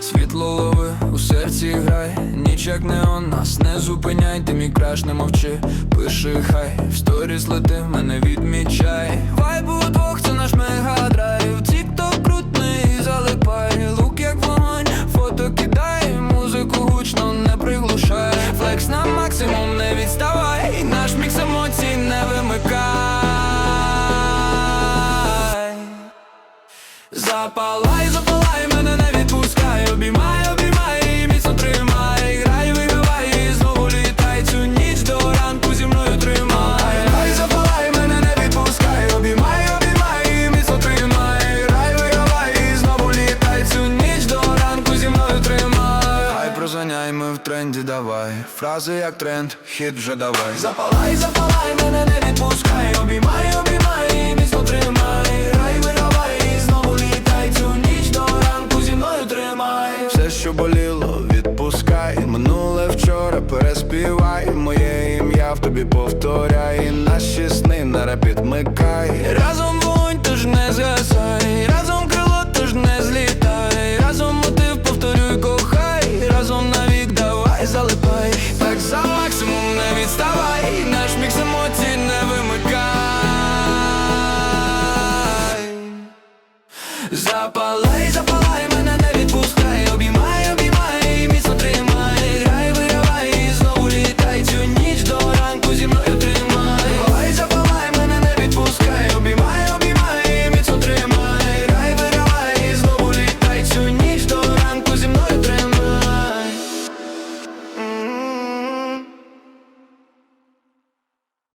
Світло лови у серці грай, ніч як неон, нас не зупиняй, ти мій краш не мовчи, пиши хай, в сторіс лети, мене відмічай. Відставай, наш мікс емоцій не вимикай. Запалай, запалай, мене не відпускай, обіймай, Хай ми в тренді, давай, фрази як тренд, хіт вже давай. Запалай, запалай, мене не відпускай, обіймай, обіймай, і міцно тримай, грай, вигравай, і знову літай, цю ніч до ранку зі мною тримай. Все, що боліло, відпускай, минуле вчора переспівай, моє ім'я в тобі повторяй, наші сни на репіт микай. Разом залипай, так за максимум не відставай, наш мік самоті не вимикай. Запали